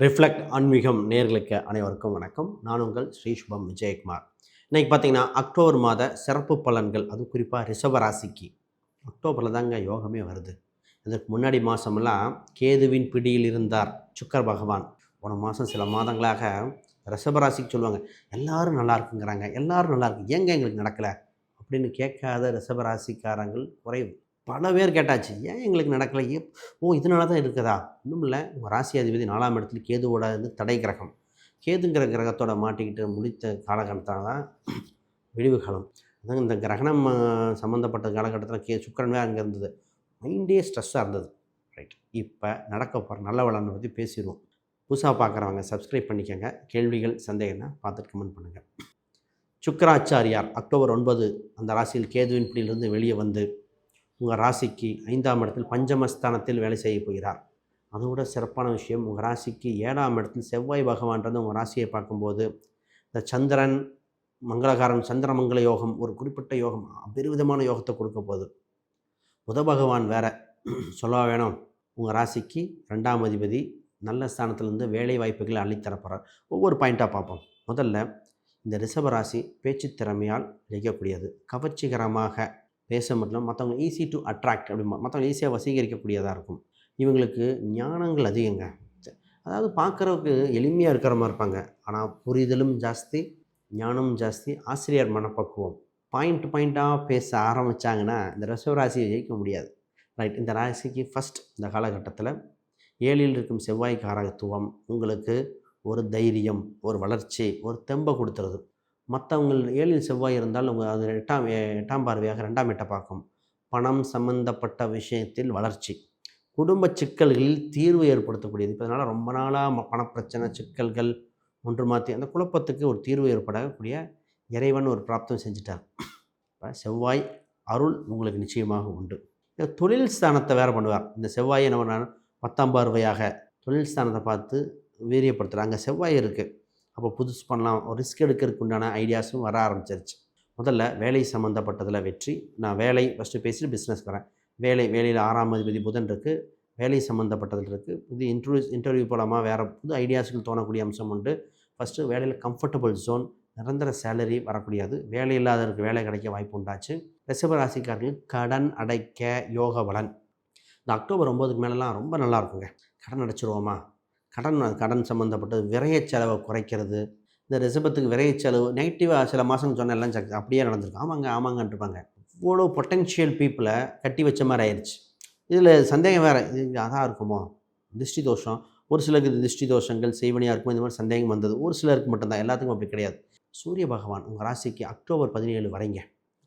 Reflect ஆன்மீகம் நேர்களுக்கு அனைவருக்கும் வணக்கம். நான் உங்கள் ஸ்ரீ சுபம் விஜயகுமார். இன்றைக்கி பார்த்தீங்கன்னா அக்டோபர் மாத சிறப்பு பலன்கள் அது குறிப்பாக ரிஷபராசிக்கு அக்டோபரில் தாங்க யோகமே வருது. இதற்கு முன்னாடி மாதமெல்லாம் கேதுவின் பிடியில் இருந்தார் சுக்கர் பகவான். போன மாதம் சில மாதங்களாக ரிஷபராசிக்கு சொல்லுவாங்க எல்லாரும் நல்லா இருக்குங்கிறாங்க எல்லாரும் நல்லா இருக்கு ஏங்க எங்களுக்கு நடக்கலை? அப்படின்னு கேட்காத ரிஷபராசிக்காரங்கள் குறைவு. பல பேர் கேட்டாச்சு ஏன் எங்களுக்கு நடக்கலை? ஓ இதனால தான் இருக்குதா? இன்னும் இல்லை. உங்கள் ராசி அதிபதி நாலாம் இடத்துல கேதுவோட இருந்து தடை கிரகம். கேதுங்கிற கிரகத்தோட மாட்டிக்கிட்டு முடித்த காலகட்டத்தால் தான் விடிவு காலம். அதான் இந்த கிரகணம் சம்மந்தப்பட்ட காலகட்டத்தில் கே சுக்கரன் அங்கே இருந்தது. மைண்டே ஸ்ட்ரெஸ்ஸாக இருந்தது. ரைட். இப்போ நடக்க போகிற நல்ல வளர்ந்து பற்றி பேசிடுவோம் புதுசாக பார்க்குறவங்க சப்ஸ்கிரைப் பண்ணிக்கோங்க. கேள்விகள் சந்தேகம்னா பார்த்துட்டு கமெண்ட் பண்ணுங்கள் சுக்கராச்சாரியார் அக்டோபர் ஒன்பது அந்த ராசியில் கேதுவின் பிடியிலிருந்து வெளியே வந்து உங்கள் ராசிக்கு ஐந்தாம் இடத்தில் பஞ்சமஸ்தானத்தில் வேலை செய்ய போகிறார். அதோட சிறப்பான விஷயம் உங்கள் ராசிக்கு ஏழாம் இடத்தில் செவ்வாய் பகவான்றது உங்கள் ராசியை பார்க்கும்போது இந்த சந்திரன் மங்களகாரன் சந்திரமங்கல யோகம் ஒரு குறிப்பிட்ட யோகம் அபரிவிதமான யோகத்தை கொடுக்க போகுது. புத பகவான் வேற சொல்ல வேணும் உங்கள் ராசிக்கு ரெண்டாம் அதிபதி நல்ல ஸ்தானத்திலேருந்து வேலை வாய்ப்புகளை அள்ளித்தரப்போகிறார் ஒவ்வொரு பாயிண்ட்டாக பார்ப்போம். முதல்ல இந்த ரிஷபராசி பேச்சு திறமையால் ஜெயிக்கக்கூடியது கவர்ச்சிகரமாக பேச மட்டும். மற்றவங்க ஈஸி டு அட்ராக்ட் அப்படி மற்றவங்க ஈஸியாக வசீகரிக்கக்கூடியதாக இருக்கும். இவங்களுக்கு ஞானங்கள் அதிகங்க. அதாவது பார்க்குறவுக்கு எளிமையாக இருக்கிற மாதிரி இருப்பாங்க. ஆனால் புரிதலும் ஜாஸ்தி ஞானமும் ஜாஸ்தி ஆசிரியர் மனப்பக்குவம். பாயிண்ட் பாயிண்ட்டாக பேச ஆரம்பித்தாங்கன்னா இந்த ரசவராசியை ஜெயிக்க முடியாது. ரைட் இந்த ராசிக்கு ஃபஸ்ட் இந்த காலகட்டத்தில் ஏழில் இருக்கும் செவ்வாய் காரகத்துவம் உங்களுக்கு ஒரு தைரியம் ஒரு வளர்ச்சி ஒரு தெம்பை கொடுத்துருது. மற்றவங்க ஏழில் செவ்வாய் இருந்தால் உங்கள் அது எட்டாம் எட்டாம் பார்வையாக ரெண்டாம் எட்டை பார்க்கும். பணம் சம்பந்தப்பட்ட விஷயத்தில் வளர்ச்சி. குடும்ப சிக்கல்களில் தீர்வு ஏற்படுத்தக்கூடியது. இப்போ அதனால் ரொம்ப நாளாக பணப்பிரச்சனை சிக்கல்கள் ஒன்று மாற்றி அந்த குழப்பத்துக்கு ஒரு தீர்வு ஏற்படக்கூடிய இறைவன் ஒரு பிராப்தம் செஞ்சிட்டார். இப்போ செவ்வாய் அருள் உங்களுக்கு நிச்சயமாக உண்டு. இந்த தொழில் ஸ்தானத்தை வேறு பண்ணுவார். இந்த செவ்வாயை என்ன நான் பத்தாம் பார்வையாக தொழில் ஸ்தானத்தை பார்த்து வீரியப்படுத்துகிறாங்க அங்கே செவ்வாய் இருக்குது அப்போ புதுசு பண்ணலாம். ஒரு ரிஸ்க் எடுக்கிறதுக்கு உண்டான ஐடியாஸும் வர ஆரம்பிச்சிருச்சு. முதல்ல வேலை சம்மந்தப்பட்டதில் வெற்றி. நான் வேலை ஃபஸ்ட்டு பேசிட்டு பிஸ்னஸ் வரேன். வேலை வேலையில் ஆறாம் அதிபதி புதன் இருக்குது வேலை சம்மந்தப்பட்டதில் இருக்குது இது இன்டர்வியூ இன்டர்வியூ போலாமா? வேறு புது ஐடியாஸ்கள் தோணக்கூடிய அம்சம் உண்டு. ஃபஸ்ட்டு வேலையில் கம்ஃபர்டபுள் ஜோன் நிரந்தர சேலரி வரக்கூடியது. வேலை இல்லாதவருக்கு வேலை கிடைக்க வாய்ப்பு உண்டாச்சு. ரிஷப கடன் அடைக்க யோக பலன். இந்த அக்டோபர் ஒம்போதுக்கு மேலெலாம் ரொம்ப நல்லா இருக்குங்க. கடன் அடைச்சிருவோமா? கடன் கடன் சம்மந்தப்பட்டது விரைய செலவை குறைக்கிறது. இந்த ரிசபத்துக்கு விரைய செலவு நெகட்டிவாக சில மாதம் சொன்ன எல்லாம் அப்படியே நடந்திருக்கும் ஆமாங்க ஆமாங்கன்றிருப்பாங்க இவ்வளோ பொட்டென்ஷியல் பீப்புளை கட்டி வச்ச மாதிரி ஆயிடுச்சு இதில் சந்தேகம் வேறு இது அதான் இருக்குமோ? திருஷ்டி தோஷம் ஒரு சிலருக்கு இது திருஷ்டி தோஷங்கள் செய்வனியாக இருக்கும் இந்த மாதிரி சந்தேகம் வந்தது. ஒரு சிலருக்கு மட்டும்தான் எல்லாத்துக்கும் அப்படி கிடையாது. சூரிய பகவான் உங்கள் ராசிக்கு அக்டோபர் பதினேழு வரைங்க.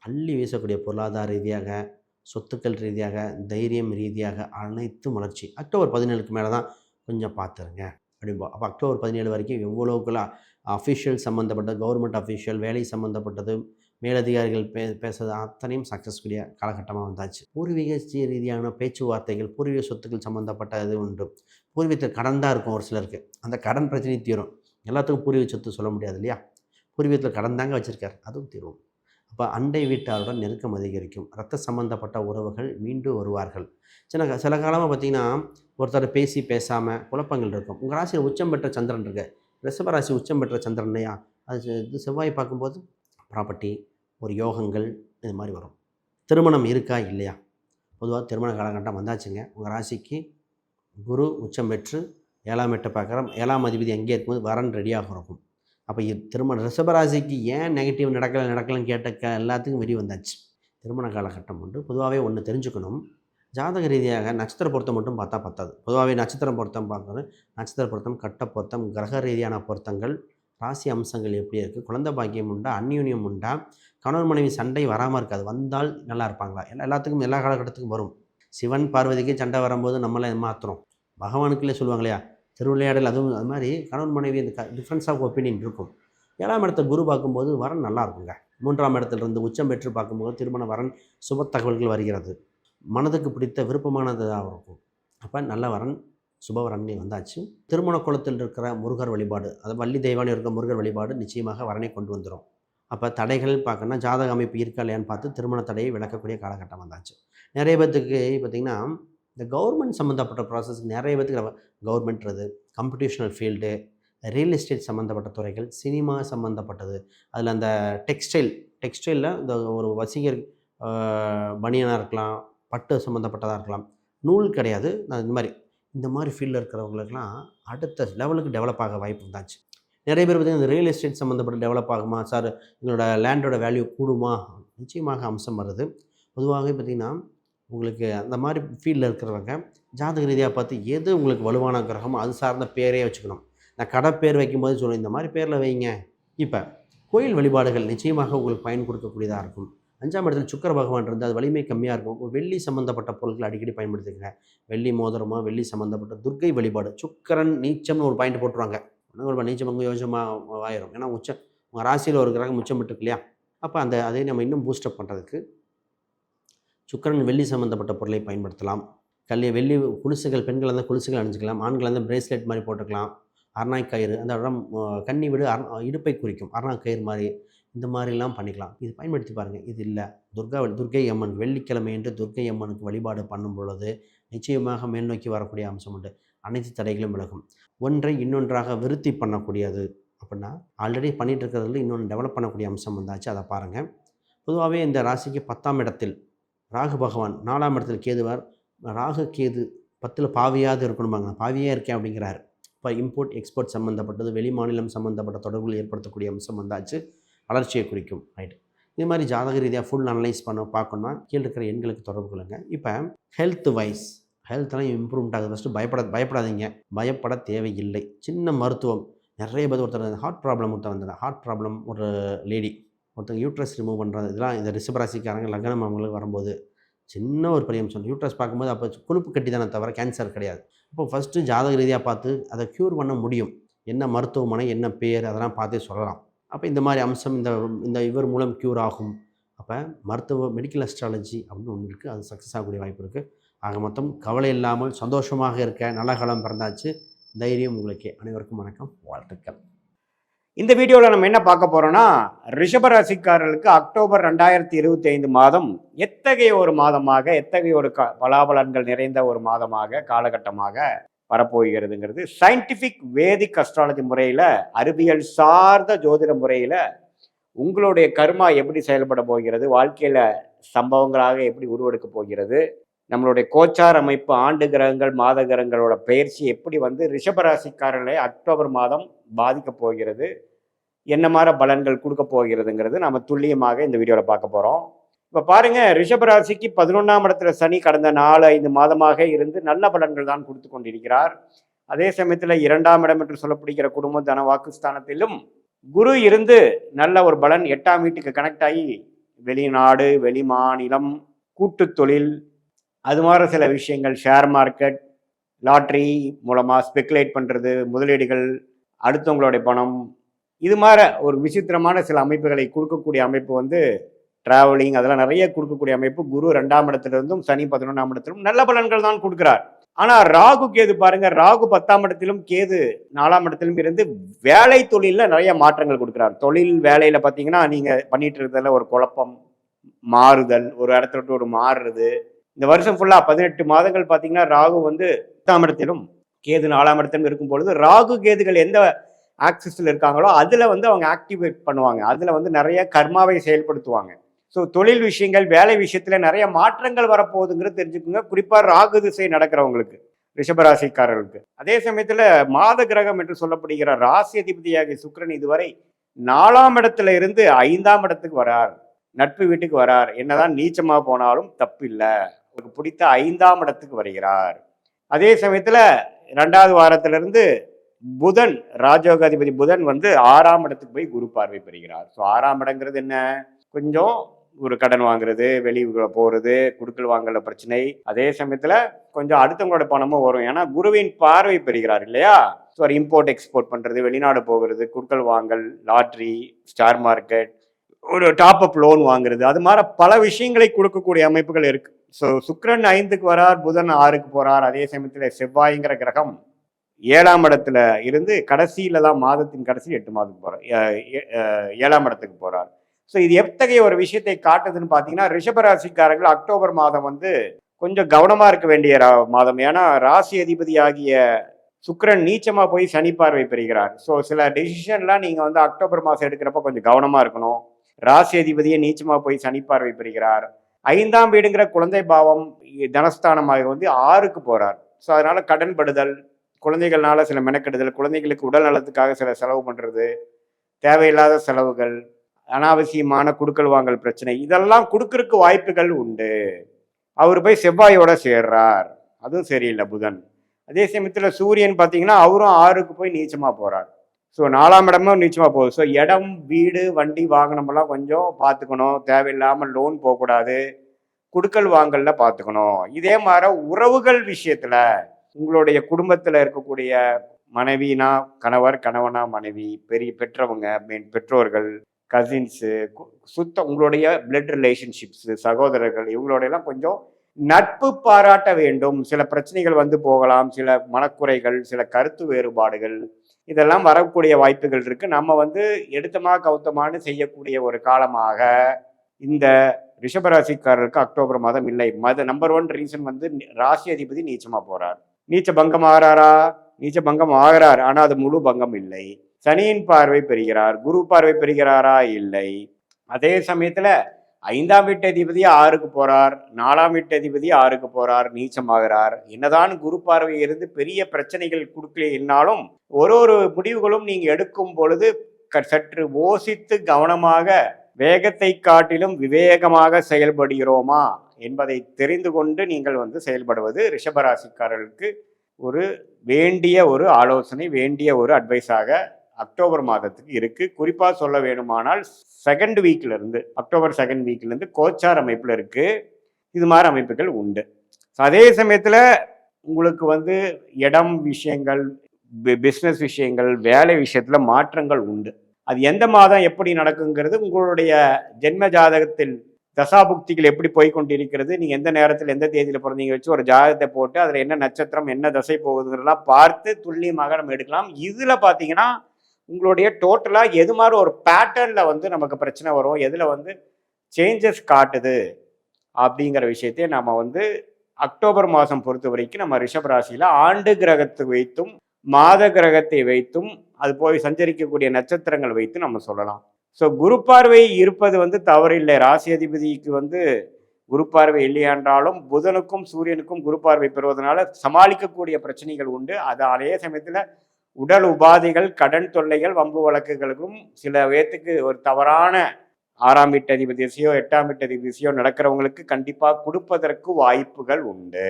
அள்ளி வீசக்கூடிய பொருளாதார ரீதியாக சொத்துக்கள் ரீதியாக தைரியம் ரீதியாக அனைத்து வளர்ச்சி. அக்டோபர் பதினேழுக்கு மேலே தான் கொஞ்சம் பார்த்துருங்க. அப்படிம்போ அப்போ அக்டோபர் பதினேழு வரைக்கும் எவ்வளோக்குலாம் அஃபிஷியல் சம்மந்தப்பட்ட கவர்மெண்ட் அஃபிஷியல் வேலை சம்மந்தப்பட்டது மேலதிகாரிகள் பே பேசுறது அத்தனையும் சக்ஸஸ்ஃபுல்லாக காலகட்டமாக வந்தாச்சு. பூர்வீக ரீதியான பேச்சுவார்த்தைகள் பூர்வீக சொத்துக்கள் சம்மந்தப்பட்ட இது உண்டு. பூர்வீகத்தில் கடன் தான் இருக்கும் ஒரு சிலருக்கு. அந்த கடன் பிரச்சனை தீரும். எல்லாத்துக்கும் பூர்வீக சொத்து சொல்ல முடியாது இல்லையா? பூர்வீகத்தில் கடன் தாங்க வச்சுருக்கார். அதுவும் தீரும். அப்போ அண்டை வீட்டாருடன் நெருக்கம் அதிகரிக்கும். ரத்த சம்பந்தப்பட்ட உறவுகள் மீண்டும் வருவார்கள். சில சில காலமாக பார்த்தீங்கன்னா ஒருத்தர் பேசி பேசாமல் குழப்பங்கள் இருக்கும். உங்கள் ராசியில் உச்சம் பெற்ற சந்திரன் இருக்கு. ரிஷபராசி உச்சம் பெற்ற சந்திரன் அது இது செவ்வாய் பார்க்கும்போது ப்ராப்பர்ட்டி ஒரு யோகங்கள் இது மாதிரி வரும். திருமணம் இருக்கா? இல்லையா? பொதுவாக திருமண காலகட்டம் வந்தாச்சுங்க. உங்கள் ராசிக்கு குரு உச்சம் பெற்று ஏழாம் எட்டை பார்க்குறோம் ஏழாம் அதிபதி எங்கே இருக்கும்போது வரன் ரெடியாக இருக்கும். அப்போ திருமண ரிஷபராசிக்கு ஏன் நெகட்டிவ் நடக்கலை நடக்கலைன்னு கேட்ட க எல்லாத்துக்கும் வெறி வந்தாச்சு. திருமண காலகட்டம் உண்டு. பொதுவாகவே ஒன்று தெரிஞ்சுக்கணும். ஜாதக ரீதியாக நட்சத்திர பொருத்தம் மட்டும் பார்த்தா பத்தாது. பொதுவாகவே நட்சத்திரம் பொருத்தம் பார்க்கணும் நட்சத்திர பொருத்தம் கட்ட பொருத்தம் கிரக ரீதியான பொருத்தங்கள் ராசி அம்சங்கள் எப்படி இருக்குது குழந்தை பாக்கியம் உண்டா? அந்யூன்யம் உண்டா? கணவன் மனைவி சண்டை வராமல் இருக்காது. வந்தால் நல்லா இருப்பாங்களா? எல்லா எல்லாத்துக்கும் எல்லா காலகட்டத்துக்கும் வரும். சிவன் பார்வதிக்கு சண்டை வரும்போது நம்மளை மாற்றுறோம் பகவானுக்குள்ளே சொல்லுவாங்க இல்லையா? திருவிளையாடல் அதுவும் அது மாதிரி கணவன் மனைவி இந்த டிஃப்ரென்ஸ் ஆஃப் ஒப்பீனியன் இருக்கும். ஏழாம் இடத்த குரு பார்க்கும்போது வரன் நல்லா இருக்குங்க. மூன்றாம் இடத்துலேருந்து உச்சம் பெற்று பார்க்கும்போது திருமண வரன் சுப தகவல்கள் வருகிறது. மனதுக்கு பிடித்த விருப்பமானதாக இருக்கும். அப்போ நல்ல வரன் சுபவரன் வந்தாச்சு. திருமண குளத்தில் இருக்கிற முருகர் வழிபாடு அது வள்ளி தெய்வானி இருக்கிற முருகர் வழிபாடு நிச்சயமாக வரனை கொண்டு வந்துடும் அப்போ தடைகள் பார்க்கணும்னா ஜாதக அமைப்பு இருக்கா இல்லையான்னு பார்த்து திருமண தடையை விளக்கக்கூடிய காலகட்டம் வந்தாச்சு. நிறைய பேர்த்துக்கு பார்த்திங்கன்னா இந்த கவர்மெண்ட் சம்மந்தப்பட்ட ப்ராசஸ் நிறைய பேர்த்துக்கு கவர்மெண்ட்றது கம்ப்யூட்டேஷனல் ஃபீல்டு ரியல் எஸ்டேட் சம்மந்தப்பட்ட துறைகள் சினிமா சம்மந்தப்பட்டது. அதில் அந்த டெக்ஸ்டைல் டெக்ஸ்டைலில் இந்த ஒரு வசிகர் பனியனாக இருக்கலாம் பட்டு சம்மந்தப்பட்டதாக இருக்கலாம். நூல் கிடையாது. நான் இந்த மாதிரி இந்த மாதிரி ஃபீல்டில் இருக்கிறவங்களுக்குலாம் அடுத்த லெவலுக்கு டெவலப் ஆக வாய்ப்பு இருந்தாச்சு நிறைய பேர் பார்த்திங்கன்னா இந்த ரியல் எஸ்டேட் சம்மந்தப்பட்ட டெவலப் ஆகுமா? சார் எங்களோட லேண்டோட வேல்யூ கூடுமா? நிச்சயமாக அம்சம் வருது. பொதுவாகவே பார்த்திங்கன்னா உங்களுக்கு அந்த மாதிரி ஃபீல்டில் இருக்கிறவங்க ஜாதக ரீதியாக பார்த்து எது உங்களுக்கு வலுவான கிரகமோ அது சார்ந்த பேரே வச்சுக்கணும். நான் கடை பேர் வைக்கும்போது சொல்லுவேன் இந்த மாதிரி பேரில் வைங்க. இப்போ கோயில் வழிபாடுகள் நிச்சயமாக உங்களுக்கு பயன் கொடுக்கக்கூடியதாக இருக்கும். அஞ்சாம் இடத்துல சுக்கர பகவான் இருந்தால் அது வலிமை கம்மியாக இருக்கும். வெள்ளி சம்மந்தப்பட்ட பொருட்களை அடிக்கடி பயன்படுத்துங்க வெள்ளி மோதிரமோ வெள்ளி சம்மந்தப்பட்ட துர்க்கை வழிபாடு சுக்கரன் நீச்சம்னு ஒரு பாயிண்ட் போட்டுருவாங்க. ரொம்ப நீச்சம் அங்கே யோசமாக ஆயிரும். ஏன்னா உச்சம் உங்கள் ராசியில் ஒரு கிரகம் உச்சம் விட்டுருக்கு இல்லையா? அப்போ அந்த அதை நம்ம இன்னும் பூஸ்டப் பண்ணுறதுக்கு சுக்கரன் வெள்ளி சம்மந்தப்பட்ட பொருளை பயன்படுத்தலாம். கல்வி வெள்ளி குலுசுகள் பெண்கள் வந்து குலுசுகள் அணிஞ்சிக்கலாம். ஆண்கள் வந்து பிரேஸ்லெட் மாதிரி போட்டுக்கலாம். அரணாய் கயிறு அந்த இடம் கண்ணி விடு இடுப்பை குறிக்கும். அரணாய் கயிறு மாதிரி இந்த மாதிரிலாம் பண்ணிக்கலாம். இது பயன்படுத்தி பாருங்கள் இது இல்லை. துர்கா துர்கை அம்மன் வெள்ளிக்கிழமை என்று துர்க்கை அம்மனுக்கு வழிபாடு பண்ணும் பொழுது நிச்சயமாக மேல் நோக்கி வரக்கூடிய அம்சம் உண்டு. அனைத்து தடைகளும் விலகும். ஒன்றை இன்னொன்றாக விருத்தி பண்ணக்கூடியது அப்படின்னா ஆல்ரெடி பண்ணிகிட்டு இருக்கிறதுல இன்னொன்று டெவலப் பண்ணக்கூடிய அம்சம் வந்தாச்சு. அதை பாருங்கள் பொதுவாகவே இந்த ராசிக்கு பத்தாம் இடத்தில் ராகு பகவான் நாலாம் இடத்துல கேதுவார். ராகு கேது பத்தில் பாவியாவது இருக்கணுமாங்க நான் பாவியாக இருக்கேன் அப்படிங்கிறார். இப்போ இம்போர்ட் எக்ஸ்போர்ட் சம்மந்தப்பட்டது வெளி மாநிலம் சம்மந்தப்பட்ட தொடர்புகள் ஏற்படுத்தக்கூடிய அம்சம் வந்தாச்சு. வளர்ச்சியை குறிக்கும். ரைட் இது மாதிரி ஜாதக ரீதியாக ஃபுல் அனலைஸ் பண்ண பார்க்கணும்னா கீழே இருக்கிற எண்களுக்கு தொடர்பு கொள்ளுங்க. இப்போ ஹெல்த் வைஸ் ஹெல்த்லாம் இம்ப்ரூவ்மெண்ட் ஆகுது. ஃபஸ்ட்டு பயப்பட பயப்படாதீங்க. பயப்பட தேவையில்லை. சின்ன மருத்துவம். நிறைய பேர் ஒருத்தர் ஹார்ட் ப்ராப்ளம் ஒருத்தர் வந்தது. ஹார்ட் ப்ராப்ளம் ஒரு லேடி ஒருத்தங்க யூட்ரஸ் ரிமூவ் பண்ணுறது இதெல்லாம் இந்த ரிஷபராசிக்காரங்க லக்னம் அவங்களுக்கு வரும்போது சின்ன ஒரு பெரிய அம்சம். யூட்ரஸ் பார்க்கும்போது அப்போ கொழுப்பு கட்டி தானே தவிர கேன்சர் கிடையாது. இப்போ ஃபஸ்ட்டு ஜாதக ரீதியாக பார்த்து அதை க்யூர் பண்ண முடியும். என்ன மருத்துவமனை என்ன பேர் அதெல்லாம் பார்த்தே சொல்லலாம். அப்போ இந்த மாதிரி அம்சம் இந்த இந்த இவர் மூலம் க்யூர் ஆகும். அப்போ மருத்துவ மெடிக்கல் அஸ்ட்ராலஜி அப்படின்னு ஒன்று இருக்குது அது சக்ஸஸ் ஆகக்கூடிய வாய்ப்பு இருக்குது ஆக மொத்தம் கவலை இல்லாமல் சந்தோஷமாக இருக்க நல்ல காலம் பிறந்தாச்சு. தைரியம் உங்களுக்கு. அனைவருக்கும் வணக்கம். வாழ்த்துக்கள். இந்த வீடியோவில் நம்ம என்ன பார்க்க போகிறோம்னா ரிஷபராசிக்காரர்களுக்கு அக்டோபர் ரெண்டாயிரத்தி இருபத்தி ஐந்து மாதம் எத்தகைய ஒரு மாதமாக எத்தகைய ஒரு க பலாபலன்கள் நிறைந்த ஒரு மாதமாக காலகட்டமாக வரப்போகிறதுங்கிறது சயின்டிஃபிக் வேதிக் அஸ்ட்ராலஜி முறையில் அறிவியல் சார்ந்த ஜோதிட முறையில் உங்களுடைய கர்மா எப்படி செயல்பட போகிறது வாழ்க்கையில் சம்பவங்களாக எப்படி உருவெடுக்க போகிறது நம்மளுடைய கோச்சார் அமைப்பு ஆண்டு கிரகங்கள் மாத கிரகங்களோட பயிற்சி எப்படி வந்து ரிஷபராசிக்காரர்களை அக்டோபர் மாதம் பாதிக்க போகிறது என்ன மாதிரி பலன்கள் கொடுக்க போகிறதுங்கிறது நம்ம துல்லியமாக இந்த வீடியோவில் பார்க்க போகிறோம் இப்போ பாருங்க ரிஷபராசிக்கு பதினொன்றாம் இடத்துல சனி கடந்த நாலு ஐந்து மாதமாக இருந்து நல்ல பலன்கள் தான் கொடுத்து கொண்டிருக்கிறார். அதே சமயத்தில் இரண்டாம் இடம் என்று சொல்லப்படுகிற குடும்ப தன வாக்குஸ்தானத்திலும் குரு இருந்து நல்ல ஒரு பலன் எட்டாம் வீட்டுக்கு கனெக்ட் ஆகி வெளிநாடு வெளி மாநிலம் கூட்டு தொழில் அது மாதிரி சில விஷயங்கள் ஷேர் மார்க்கெட் லாட்ரி மூலமாக ஸ்பெக்குலேட் பண்ணுறது முதலீடுகள் அடுத்தவங்களுடைய பணம் இது மாதிரி ஒரு விசித்திரமான சில அமைப்புகளை கொடுக்கக்கூடிய அமைப்பு வந்து டிராவலிங் அதெல்லாம் நிறைய கொடுக்கக்கூடிய அமைப்பு. குரு ரெண்டாம் இடத்துல இருந்தும் சனி பதினொன்றாம் இடத்திலும் நல்ல பலன்கள் தான் கொடுக்குறார். ஆனால் ராகு கேது பாருங்க ராகு பத்தாம் இடத்திலும் கேது நாலாம் இடத்திலும் இருந்து வேலை தொழிலில் நிறைய மாற்றங்கள் கொடுக்குறார். தொழில் வேலையில் பார்த்தீங்கன்னா நீங்கள் பண்ணிட்டு இருக்கிறதுல ஒரு குழப்பம் மாறுதல் ஒரு இடத்துல விட்டு ஒரு மாறுறது இந்த வருஷம் ஃபுல்லாக பதினெட்டு மாதங்கள் பார்த்தீங்கன்னா ராகு வந்து பத்தாம் இடத்திலும் கேது நாலாம் இடத்திலும் இருக்கும் பொழுது ராகு கேதுகள் எந்த ஆக்சிஸில் இருக்காங்களோ அதில் வந்து அவங்க ஆக்டிவேட் பண்ணுவாங்க. அதில் வந்து நிறைய கர்மாவை செயல்படுத்துவாங்க. ஸோ தொழில் விஷயங்கள் வேலை விஷயத்தில் நிறைய மாற்றங்கள் வரப்போகுதுங்கிறது தெரிஞ்சுக்கோங்க. குறிப்பாக ராகு திசை நடக்கிறவங்களுக்கு ரிஷபராசிக்காரர்களுக்கு. அதே சமயத்தில் மாத கிரகம் என்று சொல்லப்படுகிற ராசி அதிபதியாகிய சுக்கரன் இதுவரை நாலாம் இடத்துல இருந்து ஐந்தாம் இடத்துக்கு வரார். நட்பு வீட்டுக்கு வரார். என்னதான் நீச்சமாக போனாலும் தப்பில்லை. அவருக்கு பிடித்த ஐந்தாம் இடத்துக்கு வருகிறார். அதே சமயத்தில் ரெண்டாவது வாரத்திலிருந்து புதன் ராஜயோகாதிபதி புதன் வந்து ஆறாம் இடத்துக்கு போய் குரு பார்வை பெறுகிறார். ஸோ ஆறாம் இடங்கிறது என்ன? கொஞ்சம் ஒரு கடன் வாங்குறது வெளியூர்ல போகிறது குடுக்கல் வாங்கல பிரச்சனை. அதே சமயத்தில் கொஞ்சம் அடுத்தவங்களோட பணமும் வரும். ஏன்னா குருவின் பார்வை பெறுகிறார் இல்லையா? ஸோ இம்போர்ட் எக்ஸ்போர்ட் பண்ணுறது வெளிநாடு போகிறது குடுக்கல் வாங்கல் லாட்ரி ஸ்டார் மார்க்கெட் ஒரு டாப் அப் லோன் வாங்குறது அது மாதிரி பல விஷயங்களை கொடுக்கக்கூடிய அமைப்புகள் இருக்கு. ஸோ சுக்கிரன் ஐந்துக்கு வரார் புதன் ஆறுக்கு போகிறார் அதே சமயத்தில் செவ்வாய்ங்கிற கிரகம் ஏழாம் இடத்துல இருந்து கடைசியில் தான் மாதத்தின் கடைசி எட்டு மாதத்துக்கு போகிறார் ஏழாம் இடத்துக்கு போகிறார் ஸோ இது எத்தகைய ஒரு விஷயத்தை காட்டுதுன்னு பார்த்தீங்கன்னா ரிஷபராசிக்காரர்கள் அக்டோபர் மாதம் வந்து கொஞ்சம் கவனமாக இருக்க வேண்டிய மாதம். ஏன்னா ராசி அதிபதி ஆகிய சுக்கரன் நீச்சமாக போய் சனி பார்வை பெறுகிறார். ஸோ சில டெசிஷன்லாம் நீங்கள் வந்து அக்டோபர் மாதம் எடுக்கிறப்ப கொஞ்சம் கவனமாக இருக்கணும். ராசி அதிபதியை நீச்சமாக போய் சனி பார்வை பெறுகிறார். ஐந்தாம் வீடுங்கிற குழந்தை பாவம் தனஸ்தானமாக வந்து ஆறுக்கு போகிறார் ஸோ அதனால கடன்படுதல் குழந்தைகள்னால சில மெனக்கெடுதல் குழந்தைகளுக்கு உடல் நலத்துக்காக சில செலவு பண்ணுறது தேவையில்லாத செலவுகள் அனாவசியமான குடுக்கல் வாங்கல் பிரச்சனை இதெல்லாம் கொடுக்கறதுக்கு வாய்ப்புகள் உண்டு. அவர் போய் செவ்வாயோட சேர்றார். அதுவும் சரியில்லை புதன். அதே சமயத்தில் சூரியன் பார்த்தீங்கன்னா அவரும் ஆறுக்கு போய் நீச்சமாக போகிறார் ஸோ நாலாம் இடமும் நீச்சமாக போகுது. ஸோ இடம் வீடு வண்டி வாகனமெல்லாம் கொஞ்சம் பார்த்துக்கணும். தேவையில்லாமல் லோன் போகக்கூடாது. குடுக்கல் வாங்கல்ல பார்த்துக்கணும். இதே மாதிரி உறவுகள் விஷயத்தில் உங்களுடைய குடும்பத்தில் இருக்கக்கூடிய மனைவினா கணவர் கணவனா மனைவி பெரிய பெற்றவங்க மீன் பெற்றோர்கள் கசின்ஸு சுத்த உங்களுடைய பிளட் ரிலேஷன்ஷிப்ஸு சகோதரர்கள் இவங்களோடையெல்லாம் கொஞ்சம் நட்பு பாராட்ட வேண்டும். சில பிரச்சனைகள் வந்து போகலாம். சில மனக்குறைகள் சில கருத்து வேறுபாடுகள் இதெல்லாம் வரக்கூடிய வாய்ப்புகள் இருக்கு. நம்ம வந்து எடுத்தமா கௌத்தமானு செய்யக்கூடிய ஒரு காலமாக இந்த ரிஷபராசிக்காரருக்கு அக்டோபர் மாதம் இல்லை. மத நம்பர் ஒன் ரீசன் வந்து ராசி அதிபதி நீச்சமா போறார். நீச்ச பங்கம் ஆகிறாரா நீச்ச பங்கம் ஆகிறார். ஆனா அது முழு பங்கம் இல்லை. சனியின் பார்வை பெறுகிறார். குரு பார்வை பெறுகிறாரா? இல்லை. அதே சமயத்துல ஐந்தாம் வீட்டு அதிபதி ஆறுக்கு போறார் நாலாம் வீட்டு அதிபதி ஆறுக்கு போறார் நீச்சமாகிறார். என்னதான் குரு பார்வை இருந்து பெரிய பிரச்சனைகள் கொடுக்கலைன்னாலும் ஒரு ஒரு முடிவுகளும் நீங்க எடுக்கும் பொழுது சற்று ஓசித்து கவனமாக வேகத்தை காட்டிலும் விவேகமாக செயல்படுகிறோமா என்பதை தெரிந்து கொண்டு நீங்கள் வந்து செயல்படுவது ரிஷபராசிக்காரர்களுக்கு ஒரு வேண்டிய ஒரு ஆலோசனை வேண்டிய ஒரு அட்வைஸாக அக்டோபர் மாதத்துக்கு இருக்கு. குறிப்பா சொல்ல வேணுமானால் செகண்ட் வீக்ல இருந்து அக்டோபர் செகண்ட் வீக்ல இருந்து கோச்சார் அமைப்புல இருக்கு. இது மாதிரி அமைப்புகள் உண்டு. அதே சமயத்துல உங்களுக்கு வந்து இடம் விஷயங்கள் பிஸ்னஸ் விஷயங்கள் வேலை விஷயத்துல மாற்றங்கள் உண்டு. அது எந்த மாதம் எப்படி நடக்குங்கிறது உங்களுடைய ஜென்ம ஜாதகத்தில் தசாபுக்திகள் எப்படி போய் கொண்டிருக்கிறது நீங்கள் எந்த நேரத்தில் எந்த தேதியில் பிறந்தீங்க வச்சு ஒரு ஜாதகத்தை போட்டு அதில் என்ன நட்சத்திரம் என்ன தசை போகுதுங்கிறதெல்லாம் பார்த்து துல்லியமாக நம்ம எடுக்கலாம். இதில் பார்த்தீங்கன்னா உங்களுடைய டோட்டலாக எது மாதிரி ஒரு பேட்டர்னில் வந்து நமக்கு பிரச்சனை வரும்? எதில் வந்து சேஞ்சஸ் காட்டுது? அப்படிங்கிற விஷயத்தையே நம்ம வந்து அக்டோபர் மாதம் பொறுத்த வரைக்கும் நம்ம ரிஷப் ராசியில் ஆண்டு கிரகத்தை வைத்தும் மாத கிரகத்தை வைத்தும் அது போய் சஞ்சரிக்கக்கூடிய நட்சத்திரங்கள் வைத்து நம்ம சொல்லலாம். ஸோ குரு பார்வை இருப்பது வந்து தவறில்லை. ராசி அதிபதிக்கு வந்து குரு பார்வை இல்லையென்றாலும் புதனுக்கும் சூரியனுக்கும் குரு பார்வை பெறுவதனால சமாளிக்கக்கூடிய பிரச்சனைகள் உண்டு. அது அதே சமயத்தில் உடல் உபாதைகள் கடன் தொல்லைகள் வம்பு வழக்குகளுக்கும் சில பேர்த்துக்கு ஒரு தவறான ஆறாம் வீட்டு அதிபதி திசையோ எட்டாம் வீட்டு அதிபதி திசையோ நடக்கிறவங்களுக்கு கண்டிப்பாக கொடுப்பதற்கு வாய்ப்புகள் உண்டு.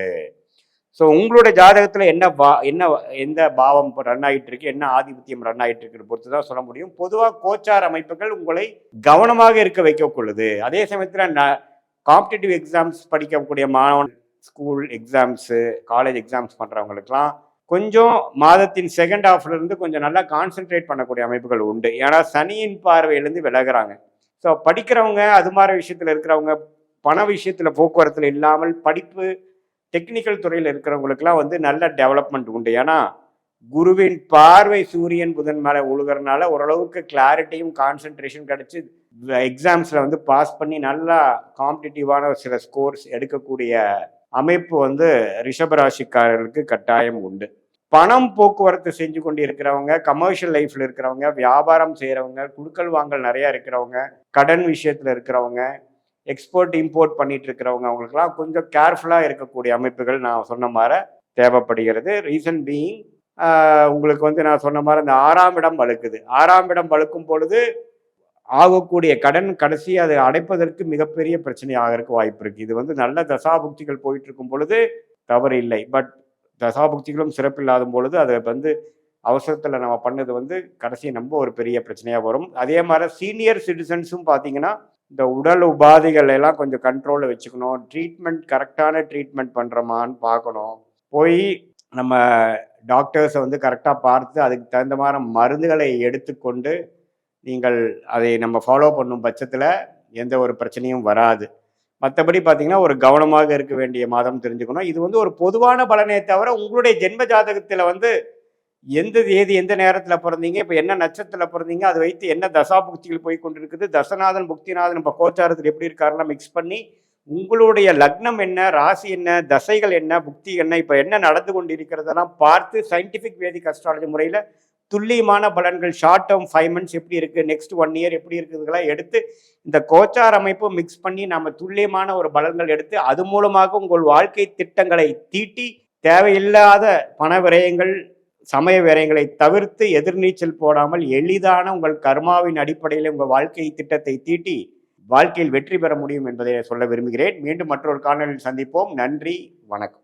ஸோ உங்களோட ஜாதகத்தில் என்ன பா என்ன எந்த பாவம் ரன் ஆகிட்டு இருக்கு என்ன ஆதிபத்தியம் ரன் ஆகிட்டு இருக்குன்னு பொறுத்து தான் சொல்ல முடியும். பொதுவாக கோச்சார் அமைப்புகள் உங்களை கவனமாக இருக்க வைக்கக்கொள்ளுது அதே சமயத்தில் ந காம்படிட்டிவ் எக்ஸாம்ஸ் படிக்கக்கூடிய மாணவன் ஸ்கூல் எக்ஸாம்ஸு காலேஜ் எக்ஸாம்ஸ் பண்ணுறவங்களுக்குலாம் கொஞ்சம் மாதத்தின் செகண்ட் ஹாஃப்ல இருந்து கொஞ்சம் நல்லா கான்சென்ட்ரேட் பண்ணக்கூடிய அமைப்புகள் உண்டு. ஏன்னா சனியின் பார்வையிலேருந்து விலகுறாங்க. ஸோ படிக்கிறவங்க அது மாதிரி விஷயத்தில் இருக்கிறவங்க பண விஷயத்தில் போக்குவரத்தில் இல்லாமல் படிப்பு டெக்னிக்கல் துறையில் இருக்கிறவங்களுக்குலாம் வந்து நல்ல டெவலப்மெண்ட் உண்டு. ஏன்னா குருவின் பார்வை சூரியன் புதன் மேலே உழுகிறனால ஓரளவுக்கு கிளாரிட்டியும் கான்சென்ட்ரேஷன் கிடச்சி எக்ஸாம்ஸில் வந்து பாஸ் பண்ணி நல்லா காம்படிட்டிவான சில ஸ்கோர்ஸ் எடுக்கக்கூடிய அமைப்பு வந்து ரிஷபராசிக்காரர்களுக்கு கட்டாயம் உண்டு. பணம் போக்குவரத்து செஞ்சு கொண்டு இருக்கிறவங்க கமர்ஷியல் லைஃப்ல இருக்கிறவங்க வியாபாரம் செய்கிறவங்க குடுக்கல் வாங்கல் நிறையா இருக்கிறவங்க கடன் விஷயத்தில் இருக்கிறவங்க எக்ஸ்போர்ட் இம்போர்ட் பண்ணிட்டு இருக்கிறவங்க அவங்களுக்குலாம் கொஞ்சம் கேர்ஃபுல்லாக இருக்கக்கூடிய அமைப்புகள் நான் சொன்ன மாதிரி தேவைப்படுகிறது. ரீசன் பீயிங் உங்களுக்கு வந்து நான் சொன்ன மாதிரி இந்த ஆறாம் இடம் வழுக்குது. ஆறாம் இடம் வழுக்கும் பொழுது ஆகக்கூடிய கடன் கடைசி அதை அடைப்பதற்கு மிகப்பெரிய பிரச்சனையாக இருக்க வாய்ப்பு இருக்கு. இது வந்து நல்ல தசாபுக்திகள் போயிட்டு இருக்கும் பொழுது தவறு இல்லை. பட் தசாபுக்திகளும் சிறப்பில்லாத பொழுது அதை வந்து அவசரத்தில் நம்ம பண்ணது வந்து கடைசி நம்ம ஒரு பெரிய பிரச்சனையாக வரும். அதே மாதிரி சீனியர் சிட்டிசன்ஸும் பார்த்தீங்கன்னா இந்த உடல் உபாதைகள் எல்லாம் கொஞ்சம் கண்ட்ரோலில் வச்சுக்கணும். ட்ரீட்மெண்ட் கரெக்டான ட்ரீட்மெண்ட் பண்ணுறோமான்னு பார்க்கணும் போய் நம்ம டாக்டர்ஸை வந்து கரெக்டாக பார்த்து அதுக்கு தகுந்த மாதிரி மருந்துகளை எடுத்துக்கொண்டு நீங்கள் அதை நம்ம ஃபாலோ பண்ணும் பட்சத்தில் எந்த ஒரு பிரச்சனையும் வராது. மற்றபடி பார்த்தீங்கன்னா ஒரு கவனமாக இருக்க வேண்டிய மாதம் தெரிஞ்சுக்கணும். இது வந்து ஒரு பொதுவான பலனே தவிர உங்களுடைய ஜென்ம ஜாதகத்தில் வந்து எந்த தேதி எந்த நேரத்தில் பிறந்தீங்க இப்போ என்ன நட்சத்திரத்தில் பிறந்தீங்க அதை வைத்து என்ன தசா புக்திகள் போய் கொண்டிருக்குது தசநாதன் புக்திநாதன் இப்போ கோச்சாரத்தில் எப்படி இருக்காருலாம் மிக்ஸ் பண்ணி உங்களுடைய லக்னம் என்ன ராசி என்ன தசைகள் என்ன புக்தி என்ன இப்போ என்ன நடந்து கொண்டு இருக்கிறதெல்லாம் பார்த்து சயின்டிஃபிக் வேதிக் அஸ்ட்ராலஜி முறையில் துல்லியமான பலன்கள் ஷார்ட் டேர்ம் ஃபைவ் மந்த்ஸ் எப்படி இருக்குது நெக்ஸ்ட் ஒன் இயர் எப்படி இருக்குதுலாம் எடுத்து இந்த கோச்சார் அமைப்பு மிக்ஸ் பண்ணி நம்ம துல்லியமான ஒரு பலன்கள் எடுத்து அது மூலமாக உங்கள் வாழ்க்கை திட்டங்களை தீட்டி தேவையில்லாத பண விரயங்கள் சமய விரயங்களை தவிர்த்து எதிர்நீச்சல் போடாமல் எளிதான உங்கள் கர்மாவின் அடிப்படையில் உங்கள் வாழ்க்கை திட்டத்தை தீட்டி வாழ்க்கையில் வெற்றி பெற முடியும் என்பதை சொல்ல விரும்புகிறேன். மீண்டும் மற்றொரு காணொலியில் சந்திப்போம். நன்றி வணக்கம்.